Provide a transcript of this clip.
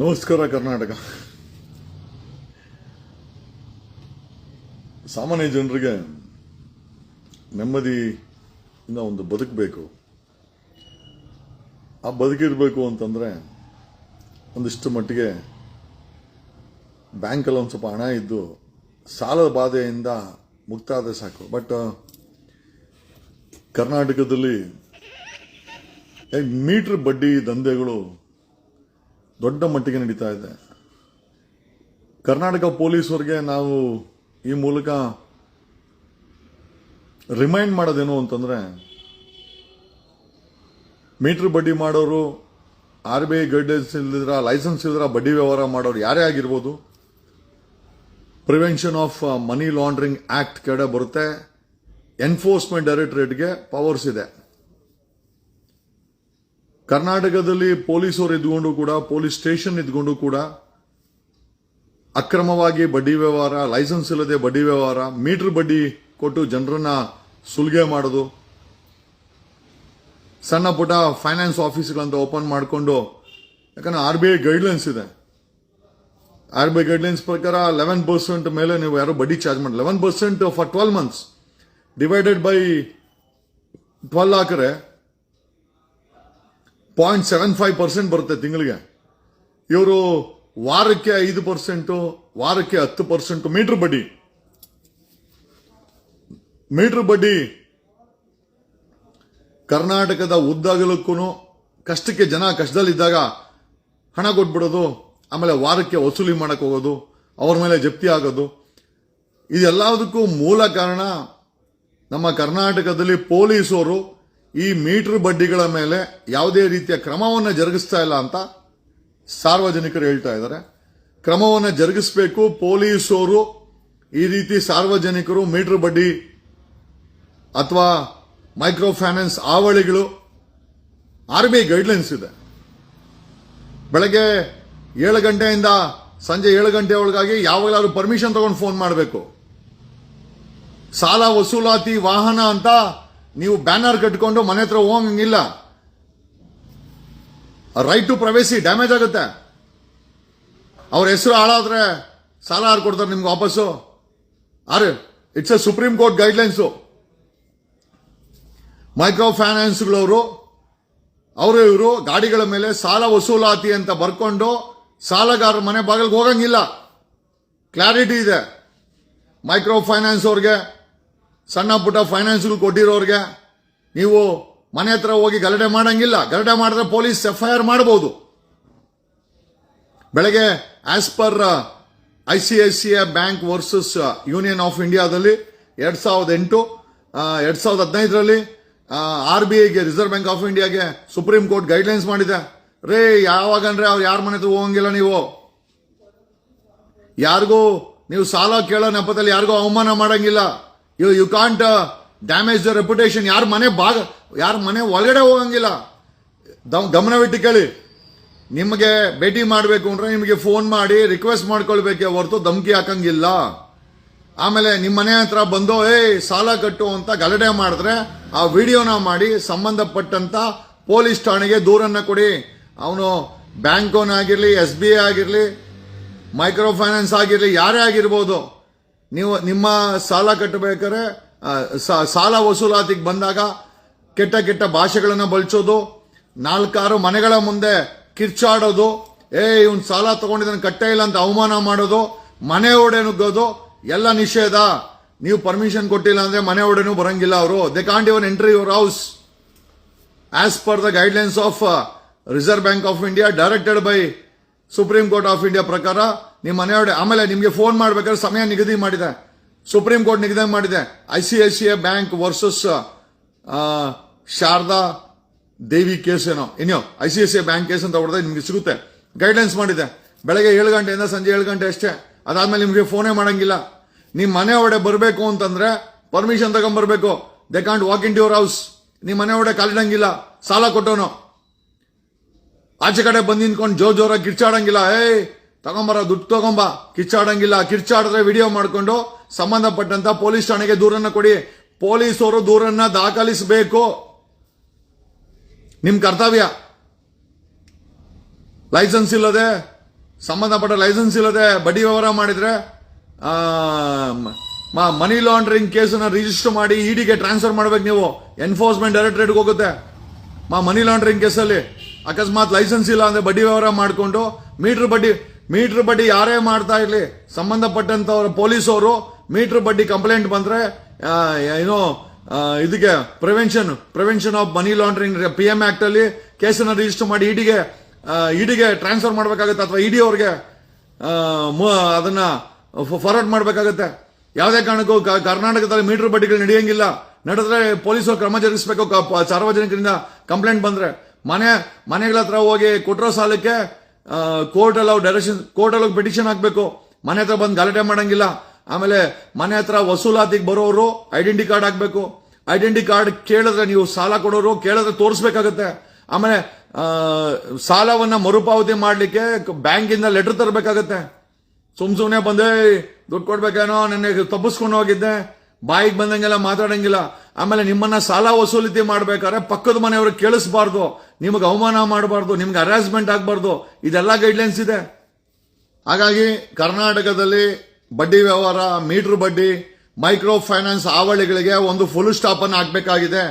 ನಮಸ್ಕಾರ ಕರ್ನಾಟಕ. ಸಾಮಾನ್ಯ ಜನರಿಗೆ ನೆಮ್ಮದಿಯಿಂದ ಒಂದು ಬದುಕಬೇಕು ಆ ಬದುಕಿರಬೇಕು ಅಂತಂದರೆ ಒಂದಿಷ್ಟು ಮಟ್ಟಿಗೆ ಬ್ಯಾಂಕಲ್ಲಿ ಒಂದು ಸ್ವಲ್ಪ ಹಣ ಇದ್ದು ಸಾಲದ ಬಾಧೆಯಿಂದ ಮುಕ್ತ ಆದರೆ ಸಾಕು. ಬಟ್ ಕರ್ನಾಟಕದಲ್ಲಿ ಮೀಟ್ರ್ ಬಡ್ಡಿ ದಂಧೆಗಳು ದೊಡ್ಡ ಮಟ್ಟಿಗೆ ನಡೀತಾ ಇದೆ. ಕರ್ನಾಟಕ ಪೊಲೀಸರಿಗೆ ನಾವು ಈ ಮೂಲಕ ರಿಮೈಂಡ್ ಮಾಡೋದೇನು ಅಂತಂದ್ರೆ, ಮೀಟರ್ ಬಡ್ಡಿ ಮಾಡೋರು, ಆರ್ ಬಿ ಐ ಗೈಡೆನ್ಸ್ ಇಲ್ದಿದ್ರ ಲೈಸೆನ್ಸ್ ಇಲ್ದಿರ ಬಡ್ಡಿ ವ್ಯವಹಾರ ಮಾಡೋರು ಯಾರೇ ಆಗಿರ್ಬೋದು prevention of money laundering act ಕಡೆ ಬರುತ್ತೆ. ಎನ್ಫೋರ್ಸ್ಮೆಂಟ್ ಡೈರೆಕ್ಟರೇಟ್ಗೆ ಪವರ್ಸ್ ಇದೆ. ಕರ್ನಾಟಕದಲ್ಲಿ ಪೊಲೀಸರು ಇದ್ಕೊಂಡು ಕೂಡ, ಪೊಲೀಸ್ ಸ್ಟೇಷನ್ ಇದ್ಕೊಂಡು ಕೂಡ, ಅಕ್ರಮವಾಗಿ ಬಡ್ಡಿ ವ್ಯವಹಾರ, ಲೈಸೆನ್ಸ್ ಇಲ್ಲದೆ ಬಡ್ಡಿ ವ್ಯವಹಾರ, ಮೀಟರ್ ಬಡ್ಡಿ ಕೊಟ್ಟು ಜನರನ್ನ ಸುಲಿಗೆ ಮಾಡೋದು, ಸಣ್ಣ ಪುಟ್ಟ ಫೈನಾನ್ಸ್ ಆಫೀಸ್ಗಳಂತ ಓಪನ್ ಮಾಡಿಕೊಂಡು, ಯಾಕಂದ್ರೆ ಆರ್ ಬಿ ಐ ಗೈಡ್ಲೈನ್ಸ್ ಇದೆ. ಆರ್ ಬಿ ಐ ಗೈಡ್ಲೈನ್ಸ್ ಪ್ರಕಾರ ಲೆವೆನ್ ಪರ್ಸೆಂಟ್ ಮೇಲೆ ನೀವು ಯಾರು ಬಡ್ಡಿ ಚಾರ್ಜ್ ಮಾಡಿ eleven percent for twelve months divided by twelve ಹಾಕಿದ್ರೆ ಪಾಯಿಂಟ್ ಸೆವೆನ್ ಫೈವ್ ಪರ್ಸೆಂಟ್ ಬರುತ್ತೆ ತಿಂಗಳಿಗೆ. ಇವರು ವಾರಕ್ಕೆ ಐದು ಪರ್ಸೆಂಟು ವಾರಕ್ಕೆ ಹತ್ತು ಪರ್ಸೆಂಟ್ ಮೀಟರ್ ಬಡ್ಡಿ ಮೀಟರ್ ಬಡ್ಡಿ ಕರ್ನಾಟಕದ ಉದ್ದಗಲಕ್ಕೂ ಕಷ್ಟಕ್ಕೆ ಜನ ಕಷ್ಟದಲ್ಲಿದ್ದಾಗ ಹಣ ಕೊಟ್ಬಿಡೋದು, ಆಮೇಲೆ ವಾರಕ್ಕೆ ವಸೂಲಿ ಮಾಡಕ್ಕೆ ಹೋಗೋದು, ಅವ್ರ ಮೇಲೆ ಜಪ್ತಿ ಆಗೋದು. ಇದೆಲ್ಲದಕ್ಕೂ ಮೂಲ ಕಾರಣ ನಮ್ಮ ಕರ್ನಾಟಕದಲ್ಲಿ ಪೊಲೀಸರು ಈ ಮೀಟರ್ ಬಡ್ಡಿಗಳ ಮೇಲೆ ಯಾವುದೇ ರೀತಿಯ ಕ್ರಮವನ್ನು ಜರುಗಿಸ್ತಾ ಇಲ್ಲ ಅಂತ ಸಾರ್ವಜನಿಕರು ಹೇಳ್ತಾ ಇದ್ದಾರೆ. ಕ್ರಮವನ್ನು ಜರುಗಿಸಬೇಕು. ಪೊಲೀಸರು ಈ ರೀತಿ ಸಾರ್ವಜನಿಕರು ಮೀಟರ್ ಬಡ್ಡಿ ಅಥವಾ ಮೈಕ್ರೋ ಫೈನಾನ್ಸ್ ಆವಳಿಗಳು ಆರ್ ಬಿ ಐ ಗೈಡ್ಲೈನ್ಸ್ ಇದೆ. ಬೆಳಗ್ಗೆ ಏಳು ಗಂಟೆಯಿಂದ ಸಂಜೆ ಏಳು ಗಂಟೆ ಒಳಗಾಗಿ ಯಾವಾಗಲಾದ್ರೂ ಪರ್ಮಿಷನ್ ತಗೊಂಡು ಫೋನ್ ಮಾಡಬೇಕು. ಸಾಲ ವಸೂಲಾತಿ ವಾಹನ ಅಂತ ನೀವು ಬ್ಯಾನರ್ ಕಟ್ಕೊಂಡು ಮನೆ ಹತ್ರ ಹೋಗಂಗಿಲ್ಲ ರೈಟ್ ಟು ಪ್ರವೇಸಿ ಡ್ಯಾಮೇಜ್ ಆಗುತ್ತೆ. ಅವ್ರ ಹೆಸರು ಹಾಳಾದ್ರೆ ಸಾಲ ಯಾರು ಕೊಡ್ತಾರೆ ನಿಮ್ಗೆ ವಾಪಸ್ಸು? Or it's a Supreme Court guidelines micro ಫೈನಾನ್ಸ್ಗಳವರು ಅವರು ಇವರು ಗಾಡಿಗಳ ಮೇಲೆ ಸಾಲ ವಸೂಲಾತಿ ಅಂತ ಬರ್ಕೊಂಡು ಸಾಲಗಾರ ಮನೆ ಬಾಗಿಲಿಗೆ ಹೋಗಂಗಿಲ್ಲ. ಕ್ಲಾರಿಟಿ ಇದೆ. ಮೈಕ್ರೋ ಫೈನಾನ್ಸ್ ಅವ್ರಿಗೆ ಸಣ್ಣ ಪುಟ್ಟ ಫೈನಾನ್ಸ್ಗಳು ಕೊಟ್ಟಿರೋರಿಗೆ ನೀವು ಮನೆ ಹತ್ರ ಹೋಗಿ ಗಲಾಟೆ ಮಾಡಂಗಿಲ್ಲ. ಗಲಾಟೆ ಮಾಡಿದ್ರೆ ಪೊಲೀಸ್ ಎಫ್ ಐ ಆರ್ ಮಾಡಬಹುದು ಬೆಳಗ್ಗೆ as per I C I C I bank versus Union of ಇಂಡಿಯಾದಲ್ಲಿ ಎರಡ್ ಸಾವಿರದ ಎಂಟು ಎರಡ್ ಸಾವಿರದ ಹದಿನೈದರಲ್ಲಿ ಆರ್ ಬಿ ಐಗೆ ರಿಸರ್ವ್ ಬ್ಯಾಂಕ್ ಆಫ್ ಇಂಡಿಯಾಗೆ ಸುಪ್ರೀಂ ಕೋರ್ಟ್ ಗೈಡ್ಲೈನ್ಸ್ ಮಾಡಿದೆ. ರೇ ಯಾವಾಗಂದ್ರೆ ಅವ್ರು ಯಾರ ಮನೆ ಹತ್ರ ಹೋಗಂಗಿಲ್ಲ ನೀವು? ಯಾರಿಗೂ ನೀವು ಸಾಲ ಕೇಳೋ ನೆಪದಲ್ಲಿ ಯಾರಿಗೂ ಅವಮಾನ ಮಾಡಂಗಿಲ್ಲ. You you can't damage the reputation ಯಾರ ಮನೆ ಭಾಗ, ಯಾರ ಮನೆ ಒಳಗಡೆ ಹೋಗಂಗಿಲ್ಲ. ಗಮನವಿಟ್ಟು ಕೇಳಿ. ನಿಮಗೆ ಭೇಟಿ ಮಾಡಬೇಕು ಅಂದ್ರೆ ನಿಮಗೆ ಫೋನ್ ಮಾಡಿ ರಿಕ್ವೆಸ್ಟ್ ಮಾಡ್ಕೊಳ್ಬೇಕೆ ಹೊರತು ಧಮಕಿ ಹಾಕಂಗಿಲ್ಲ. ಆಮೇಲೆ ನಿಮ್ಮ ಮನೆ ಹತ್ರ ಬಂದು ಏ ಸಾಲ ಕಟ್ಟು ಅಂತ ಗಲಾಟೆ ಮಾಡಿದ್ರೆ ಆ ವಿಡಿಯೋನ ಮಾಡಿ, ಸಂಬಂಧಪಟ್ಟಂತ ಪೊಲೀಸ್ ಠಾಣೆಗೆ ದೂರನ್ನ ಕೊಡಿ. ಅವನು ಬ್ಯಾಂಕ್ ಆಗಿರಲಿ, ಎಸ್ ಬಿ ಐ ಆಗಿರಲಿ, ಮೈಕ್ರೋ ಫೈನಾನ್ಸ್ ಆಗಿರ್ಲಿ, ಯಾರೇ ಆಗಿರ್ಬೋದು. ನೀವು ನಿಮ್ಮ ಸಾಲ ಕಟ್ಟಬೇಕಾದ್ರೆ ಸಾಲ ವಸೂಲಾತಿಗೆ ಬಂದಾಗ ಕೆಟ್ಟ ಕೆಟ್ಟ ಭಾಷೆಗಳನ್ನು ಬಳಸೋದು, ನಾಲ್ಕಾರು ಮನೆಗಳ ಮುಂದೆ ಕಿರ್ಚಾಡೋದು, ಏ, ಇವನ್ ಸಾಲ ತಗೊಂಡಿದ್ದಾನೆ ಕಟ್ಟೇ ಇಲ್ಲ ಅಂತ ಅವಮಾನ ಮಾಡೋದು, ಮನೆ ಒಡೆ ನುಗ್ಗೋದು ಎಲ್ಲ ನಿಷೇಧ. ನೀವು ಪರ್ಮಿಷನ್ ಕೊಟ್ಟಿಲ್ಲ ಅಂದ್ರೆ ಮನೆ ಒಡೆನೂ ಬರಂಗಿಲ್ಲ ಅವರು. They can't even entry your house as per the guidelines of Reserve Bank of India directed by Supreme Court of India ಪ್ರಕಾರ ನಿಮ್ಮ ಮನೆಯವಡೆ ಆಮೇಲೆ ನಿಮಗೆ ಫೋನ್ ಮಾಡ್ಬೇಕಾದ್ರೆ ಸಮಯ ನಿಗದಿ ಮಾಡಿದೆ. ಸುಪ್ರೀಂ ಕೋರ್ಟ್ ನಿಗದಿ ಮಾಡಿದೆ. I C I C I bank versus Sharada Devi case ಏನೋ. ಇನ್ಯೋ I C I C I bank case ಅಂತ ಹೊಡೆದ್ರೆ ನಿಮಗೆ ಸಿಗುತ್ತೆ. ಗೈಡ್ಲೈನ್ಸ್ ಮಾಡಿದೆ. ಬೆಳಗ್ಗೆ ಏಳು ಗಂಟೆಯಿಂದ ಸಂಜೆ ಏಳು ಗಂಟೆ ಅಷ್ಟೇ. ಅದಾದ್ಮೇಲೆ ನಿಮಗೆ ಫೋನೇ ಮಾಡಂಗಿಲ್ಲ. ನಿಮ್ಮ ಮನೆ ಒಡೆ ಬರಬೇಕು ಅಂತಂದ್ರೆ permission ತಗೊಂಡ್ಬರ್ಬೇಕು they can't walk in your house ನಿಮ್ಮ ಮನೆ ಒಡೆ ಕಾಲಿಡಂಗಿಲ್ಲ. ಸಾಲ ಕೊಟ್ಟವನು. ಆಚೆ ಕಡೆ ಬಂದು ನಿಂತ್ಕೊಂಡು ಜೋರ್ ಜೋರಾಗಿ ಕಿರ್ಚಾಡಂಗಿಲ್ಲ. ಏಯ್, ತಗೊಂಬರ, ದುಡ್ಡು ತಗೊಂಬ. ಕಿರ್ಚಾಡಂಗಿಲ್ಲ. ಕಿರ್ಚಾಡಿದ್ರೆ ವಿಡಿಯೋ ಮಾಡ್ಕೊಂಡು ಸಂಬಂಧಪಟ್ಟಂತ ಪೊಲೀಸ್ ಠಾಣೆಗೆ ದೂರನ್ನ ಕೊಡಿ. ಪೊಲೀಸರು ದೂರನ್ನ ದಾಖಲಿಸಬೇಕು. ನಿಮ್ ಕರ್ತವ್ಯ. ಲೈಸೆನ್ಸ್ ಇಲ್ಲದೆ, ಸಂಬಂಧಪಟ್ಟ ಲೈಸೆನ್ಸ್ ಇಲ್ಲದೆ ಬಡ್ಡಿ ವ್ಯವಹಾರ ಮಾಡಿದ್ರೆ ಮನಿ ಲಾಂಡ್ರಿಂಗ್ ಕೇಸನ್ನ ರಿಜಿಸ್ಟರ್ ಮಾಡಿ ಇಡಿಗೆ ಟ್ರಾನ್ಸ್ಫರ್ ಮಾಡ್ಬೇಕು ನೀವು. ಎನ್ಫೋರ್ಸ್ಮೆಂಟ್ ಡೈರೆಕ್ಟರೇಟ್ಗೆ ಹೋಗುತ್ತೆ. ಮಾ, ಮನಿ ಲಾಂಡ್ರಿಂಗ್ ಕೇಸಲ್ಲಿ. ಅಕಸ್ಮಾತ್ ಲೈಸೆನ್ಸ್ ಇಲ್ಲ ಅಂದ್ರೆ ಬಡ್ಡಿ ವ್ಯವಹಾರ ಮಾಡಿಕೊಂಡು ಮೀಟರ್ ಬಡ್ಡಿ ಮೀಟರ್ ಬಡ್ಡಿ ಯಾರೇ ಮಾಡ್ತಾ ಇರಲಿ ಸಂಬಂಧಪಟ್ಟಂತವ್ರ ಪೊಲೀಸವರು, ಮೀಟ್ರ್ ಬಡ್ಡಿ ಕಂಪ್ಲೇಂಟ್ ಬಂದ್ರೆ ಏನೋ ಇದಕ್ಕೆ prevention prevention of money laundering P M act ಅಲ್ಲಿ ಕೇಸನ್ನ ರಿಜಿಸ್ಟರ್ ಮಾಡಿ ಇಡಿಗೆ ಇಡಿಗೆ ಟ್ರಾನ್ಸ್ಫರ್ ಮಾಡಬೇಕಾಗುತ್ತೆ ಅಥವಾ ಇಡಿ ಅವ್ರಿಗೆ ಅದನ್ನ ಫಾರ್ವರ್ಡ್ ಮಾಡಬೇಕಾಗುತ್ತೆ. ಯಾವುದೇ ಕಾರಣಕ್ಕೂ ಕರ್ನಾಟಕದಲ್ಲಿ ಮೀಟರ್ ಬಡ್ಡಿಗಳು ನಡೆಯಂಗಿಲ್ಲ. ನಡೆದ್ರೆ ಪೊಲೀಸರು ಕ್ರಮ ಜರುಗಿಸಬೇಕು ಸಾರ್ವಜನಿಕರಿಂದ ಕಂಪ್ಲೇಂಟ್ ಬಂದ್ರೆ. ಮನೆ, ಮನೆಗಳ ಹತ್ರ ಹೋಗಿ ಕೊಟ್ಟಿರೋ ಸಾಲಕ್ಕೆ ಕೋರ್ಟ್ ಅಲ್ಲಿ ಡೈರೆಕ್ಷನ್ ಕೋರ್ಟಲ್ಲಿ ಹೋಗಿ ಪಿಟಿಷನ್ ಹಾಕ್ಬೇಕು. ಮನೆ ಹತ್ರ ಬಂದು ಗಲಾಟೆ ಮಾಡಂಗಿಲ್ಲ. ಆಮೇಲೆ ಮನೆ ಹತ್ರ ವಸೂಲಾತಿಗೆ ಬರೋರು ಐಡೆಂಟಿ ಕಾರ್ಡ್ ಹಾಕ್ಬೇಕು. ಐಡೆಂಟಿ ಕಾರ್ಡ್ ಕೇಳಿದ್ರೆ ನೀವು ಸಾಲ ಕೊಡೋರು ಕೇಳಿದ್ರೆ ತೋರಿಸ್ಬೇಕಾಗತ್ತೆ. ಆಮೇಲೆ ಸಾಲವನ್ನು ಸಾಲವನ್ನ ಮರುಪಾವತಿ ಮಾಡಲಿಕ್ಕೆ ಬ್ಯಾಂಕಿಂದ ಲೆಟರ್ ತರಬೇಕಾಗತ್ತೆ. ಸುಮ್ ಸುಮ್ಮನೆ ಬಂದೇ ದುಡ್ಡು ಕೊಡ್ಬೇಕೇನೋ ನನಗೆ ತಪ್ಪಿಸ್ಕೊಂಡು ಹೋಗಿದ್ದೆ. ಬಾಯಿಗೆ ಬಂದಂಗೆಲ್ಲ ಮಾತಾಡಂಗಿಲ್ಲ. ಆಮೇಲೆ ನಿಮ್ಮನ್ನ ಸಾಲ ವಸೂಲಿತಿ ಮಾಡ್ಬೇಕಾದ್ರೆ ಪಕ್ಕದ ಮನೆಯವ್ರಿಗೆ ಕೇಳಿಸ್ಬಾರ್ದು. ನಿಮಗೆ ಅವಮಾನ ಮಾಡಬಾರ್ದು, ನಿಮ್ಗೆ ಹರಾಸ್ಮೆಂಟ್ ಆಗಬಾರ್ದು. ಇದೆಲ್ಲ ಗೈಡ್ಲೈನ್ಸ್ ಇದೆ. ಹಾಗಾಗಿ ಕರ್ನಾಟಕದಲ್ಲಿ ಬಡ್ಡಿ ವ್ಯವಹಾರ, ಮೀಟರ್ ಬಡ್ಡಿ ಮೈಕ್ರೋ ಫೈನಾನ್ಸ್ ಆವಳಿಗಳಿಗೆ ಒಂದು ಫುಲ್ ಸ್ಟಾಪ್ ಅನ್ನು ಹಾಕಬೇಕಾಗಿದೆ.